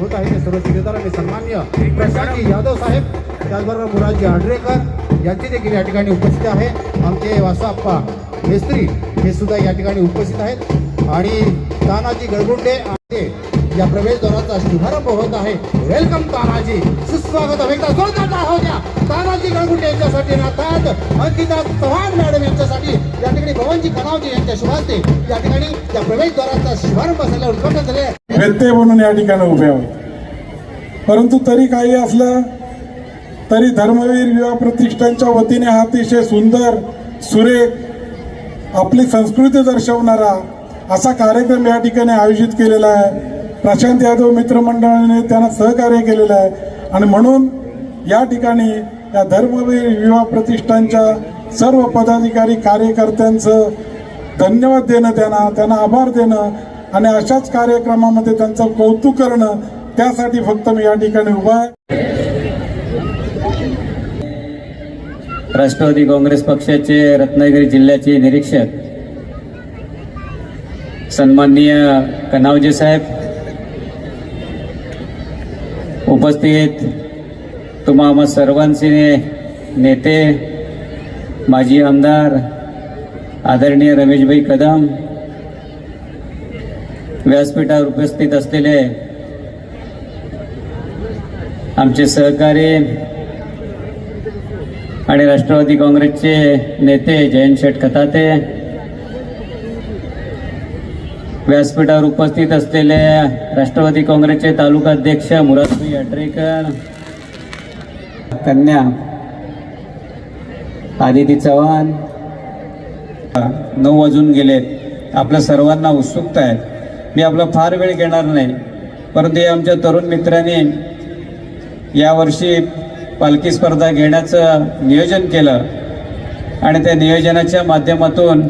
होत आहे. ते सर्व ठेकेदारांनी सन्मान्य प्रशांतजी यादव साहेब त्याचबरोबर मुराजी आडरेकर यांची देखील या ठिकाणी उपस्थित आहे. आमचे वासाप्पा मेस्त्री हे सुद्धा या ठिकाणी उपस्थित आहेत. आणि तानाजी गळगुंडे आणि या प्रवेशद्वाराचा शुभारंभ होत आहे. वेलकम तानाजी. सुस्वागत एकदा जोरदार हो द्या. तानाजी गळगुंडे यांच्यासाठी नाथात अंकिता चव्हाण मॅडम यांच्यासाठी या ठिकाणी भवनजी कनावजी यांच्या शुभास्ते या ठिकाणी या प्रवेशद्वाराचा शुभारंभ झाला उद्घाटन झाले. व्यत्यय म्हणून या ठिकाणी उभे आहोत. परंतु तरी काही असलं तरी धर्मवीर विवाह प्रतिष्ठानच्या वतीने हा अतिशय सुंदर सुरेख आपली संस्कृती दर्शवणारा असा कार्यक्रम या ठिकाणी आयोजित केलेला आहे. प्रशांत यादव मित्रमंडळाने त्यांना सहकार्य केलेलं आहे. आणि म्हणून या ठिकाणी या धर्मवीर विवाह प्रतिष्ठानच्या सर्व पदाधिकारी कार्यकर्त्यांचं धन्यवाद देणं त्यांना त्यांना आभार देणं आणि अशाच कार्यक्रमामध्ये त्यांचं कौतुक करणं त्यासाठी फक्त मी या ठिकाणी उभा आहे. राष्ट्रवादी काँग्रेस पक्षाचे रत्नागिरी जिल्ह्याचे निरीक्षक सन्माननीय कनावजे साहेब उपस्थित तुम्हा आम्हा सर्वांचे नेते माजी आमदार आदरणीय रमेशभाई कदम व्यासपीठावर उपस्थित असलेले आमचे सहकारी आणि राष्ट्रवादी काँग्रेसचे नेते जयंत शेठ खताते व्यासपीठावर उपस्थित असलेले राष्ट्रवादी काँग्रेसचे तालुका अध्यक्ष मुरादभाई अटरेकर कन्या आदिती चव्हाण नऊ वाजून गेलेत. आपल्या सर्वांना उत्सुकता आहे. मी आपला फार वेळ घेणार नाही. परंतु आमच्या तरुण मित्रांनी यावर्षी पालखी स्पर्धा घेण्याचं नियोजन केलं. आणि त्या नियोजनाच्या माध्यमातून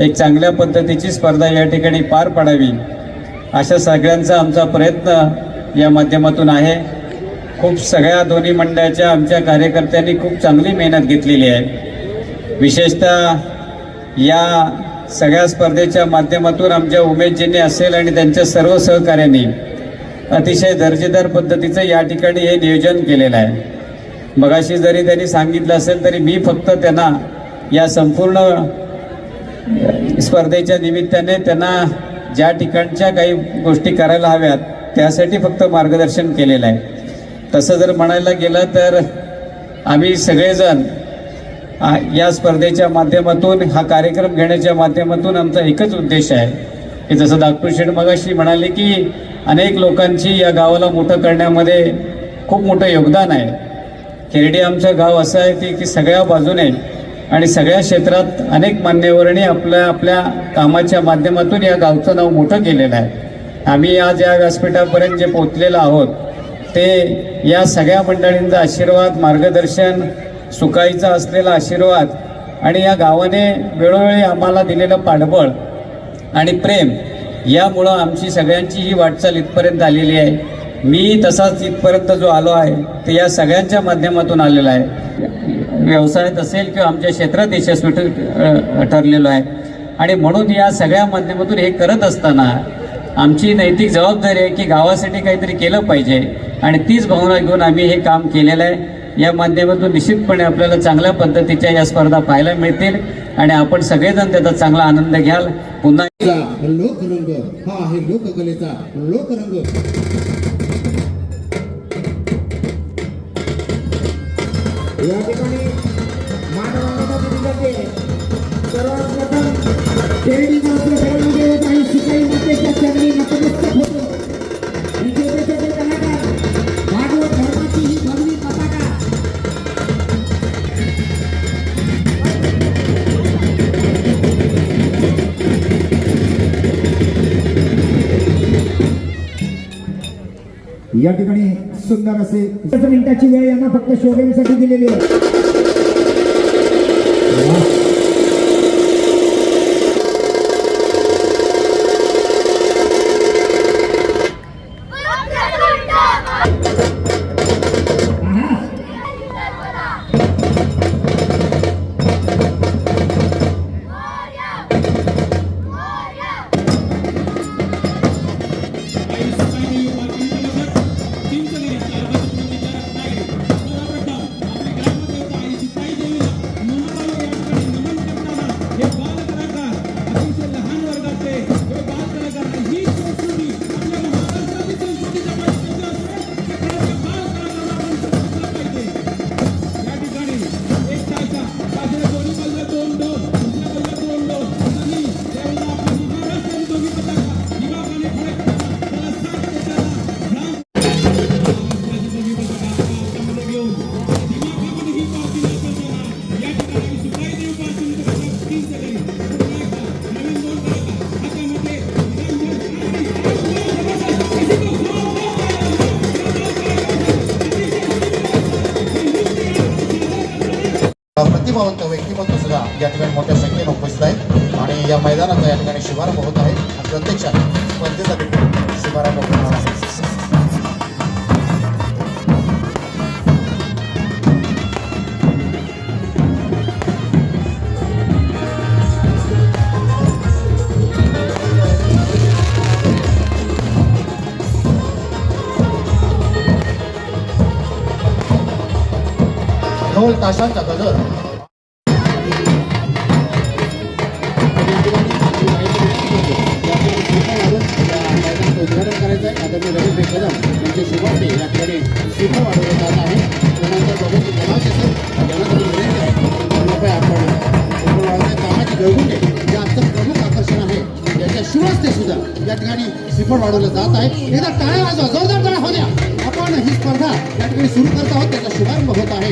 एक चांगल्या पद्धतीची स्पर्धा या ठिकाणी पार पाडावी अशा सगळ्यांचा आमचा प्रयत्न या माध्यमातून आहे. खूप सगळ्या दोन्ही मंडळाच्या आमच्या कार्यकर्त्यांनी खूप चांगली मेहनत घेतलेली आहे. विशेषतः या सगळ्या स्पर्धेच्या माध्यमातून आमच्या उमेदजींनी असेल आणि त्यांच्या सर्व सहकार्यांनी अतिशय दर्जेदार पद्धतीचं या ठिकाणी हे नियोजन केलेलं आहे. मगाशी जरी त्यांनी सांगितलं असेल तरी मी फक्त त्यांना या संपूर्ण स्पर्धेच्या निमित्ताने त्यांना ज्या ठिकाणच्या काही गोष्टी करायला हव्यात त्यासाठी फक्त मार्गदर्शन केलेलं आहे. तसं जर म्हणायला गेलं तर आम्ही सगळेजण या स्पर्धेच्या माध्यमातून हा कार्यक्रम घेण्याच्या माध्यमातून आमचा एकच उद्देश आहे. की जसं दागपूर शेठ मगाशी म्हणाले की अनेक लोकांची या गावाला मोठं करण्यामध्ये खूप मोठं योगदान आहे. खेरडी आमचं गाव असं आहे की की सगळ्या बाजूने आणि सगळ्या क्षेत्रात अनेक मान्यवरांनी आपल्या आपल्या कामाच्या माध्यमातून या गावचं नाव मोठं केलेलं आहे. आम्ही आज या व्यासपीठापर्यंत जे पोचलेलो आहोत ते या सगळ्या मंडळींचा आशीर्वाद मार्गदर्शन सुखाईचा असलेला आशीर्वाद आणि या गावाने वेळोवेळी आम्हाला दिलेलं पाठबळ आणि प्रेम यामुळं आमची सगळ्यांची ही वाटचाल इथपर्यंत आलेली आहे. मी तसाच इथपर्यंत जो आलो आहे ते या सगळ्यांच्या माध्यमातून आलेला आहे. व्यवसायात असेल किंवा आमच्या क्षेत्रात यशस्वी ठरलेलो आहे. आणि म्हणून या सगळ्या माध्यमातून हे करत असताना आमची नैतिक जबाबदारी आहे की गावासाठी काहीतरी केलं पाहिजे आणि तीच भावना घेऊन आम्ही हे काम केलेलं आहे. या माध्यमातून निश्चितपणे आपल्याला चांगल्या पद्धतीच्या या स्पर्धा पाहायला मिळतील आणि आपण सगळेजण त्याचा चांगला आनंद घ्याल. पुन्हा लोकरंग. हा आहे लोककलेचा लोकरंग. या ठिकाणी या ठिकाणी सुंदर असे मिनिटाची वेळ यांना फक्त शोगेमसाठी दिलेली. आहा. या ठिकाणी मोठ्या संख्येने उपस्थित आहेत. आणि या मैदानाचा या ठिकाणी शुभारंभ होत आहे. आणि प्रत्यक्षात स्पर्धेचा देखील शुभारंभ होणार आहे. ढोल ताशांचा गजर. उद्घाटन करायचं आहे आदरणीय रवींद्र कदम यांचे शुभार्थे या ठिकाणी शिखर वाढवलं जात आहे त्यानंतर बघून जमावचे सर त्यानंतर विनंती आहे कृपया आपण उपवासाच्या कामाची गळगुंडे जे आजचं प्रमुख आकर्षण आहे याच्या ते सुद्धा या ठिकाणी सिफळ वाढवलं जात आहे एकदा टाळ्या वाजवा जोरदार टाळ्या होत्या आपण ही स्पर्धा या ठिकाणी सुरू करत आहोत त्याचा शुभारंभ होत आहे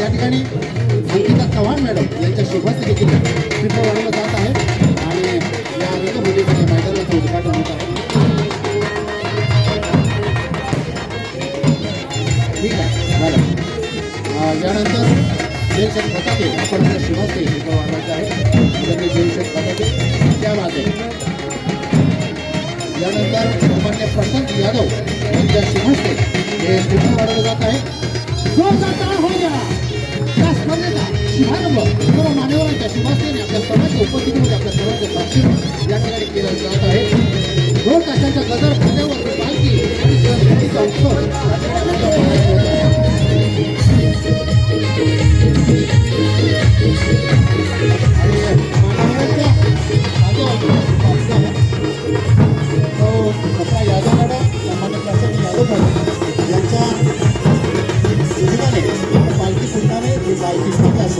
या ठिकाणी अंकिता चव्हाण मॅडम यांच्या शुभस्ते देखील सिफळ वाढवलं जात आहे उद्घाटन होत आहे ठीक आहे बरं यानंतर जयशेठ खताते आपण आपल्या शिवस्ते वाढवायचं आहे त्यांनी जयशेठ खताते त्या वाजे यानंतर सामान्य प्रशांत यादव यांच्या शुभस्ते हे तिथून वाढवलं जात आहे होऊ द्या या स्पर्धेचा सर्व मान्यवरांच्या शुभास्तेने आपल्या सर्वांच्या उपस्थितीमध्ये आपल्या सर्वांच्या साक्षीने या ठिकाणी केला जात आहे दोन तासांच्या गजर खांद्यावर पालखी आणि संस्कृतीचा उत्सव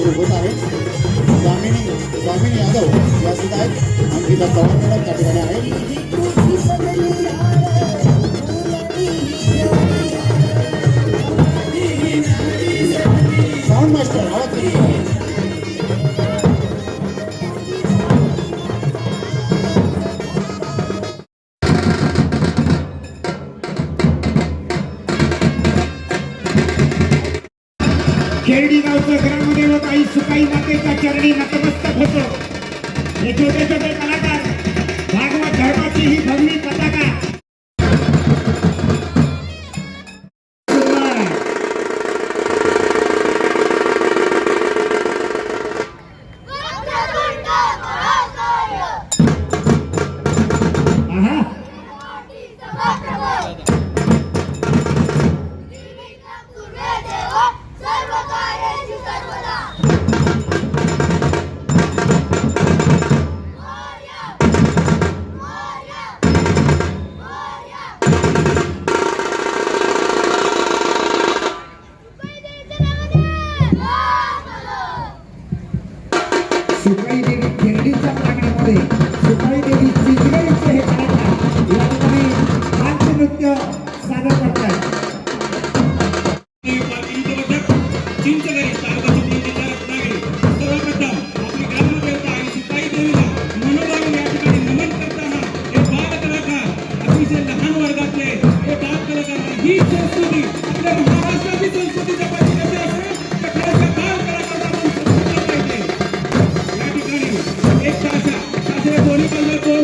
सुरू होत आहे. स्वामिनी स्वामिनी यादव या सुद्धा आहेत. अंकिता चव्हाण मॅडम त्या ठिकाणी आहे. खेळडी गावचं ग्रामदेवत काही सुकाई मातेचा चरणी नतमस्तक होतो. हे छोटे छोटे कलाकार भागवत धर्माची ही भगवी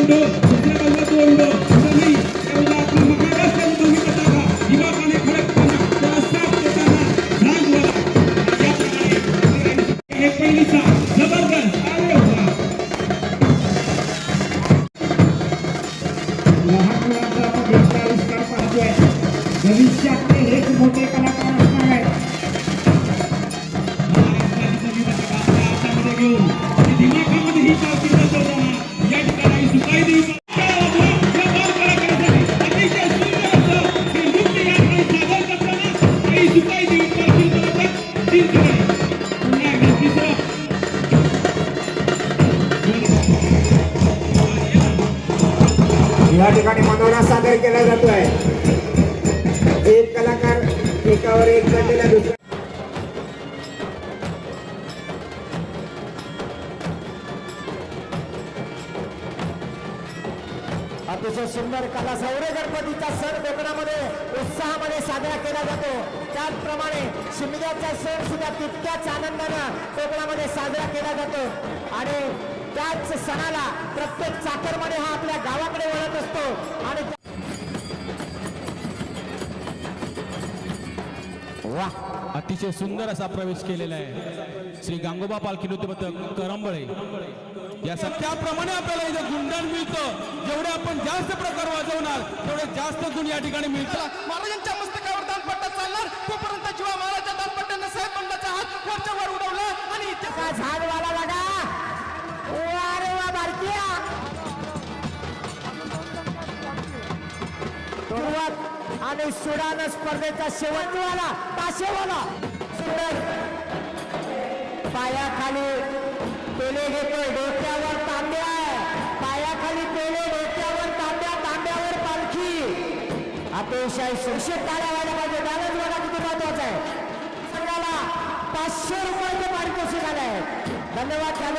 बाजूला दोन या ठिकाणी मनोरा सादर केला जातोय. एक कलाकार एकावर एक गणलेला दुसरा अतिशय सुंदर कला सौरे गणपतीचा सण कोकणामध्ये उत्साहामध्ये साजरा साजरा केला जातो. त्याचप्रमाणे शिमग्याचा सण सुद्धा तितक्याच आनंदानं कोकणामध्ये साजरा केला जातो. आणि त्याच सणाला प्रत्येक चाकरमाने हा आपल्या गावाकडे वळत असतो. आणि वा अतिशय सुंदर असा प्रवेश केलेला आहे. श्री गांगोबा पालखी नृत्य पथक करंबळे. या त्याप्रमाणे आपल्याला इथं गुणगान मिळतं. जेवढे आपण जास्त प्रकार वाजवणार तेवढे जास्त गुण या ठिकाणी मिळतात. महाराजांच्या मस्तकावर दानपट्टा चालणार. तोपर्यंत जेव्हा महाराजा दानपट्ट्यानं साहेब बंडाचा हात वरच्या वर उडवला आणि झाड वाला लागा भारतीया सुरुवात आणि सुडान स्पर्धेचा शेवटवाला ताशेवाला. सुंदर. पायाखाली पेले घेतोय डोक्यावर तांब्या पायाखाली पेले डोक्यावर तांब्या तांब्यावर पालखी. अतिशय सुरक्षित टाळ्या व्हायला पाहिजे. बॅलन्स बघा किती महत्वाचं आहे. संघाला पाचशे रुपयाचं पारितोषिक आलंय. धन्यवाद चालू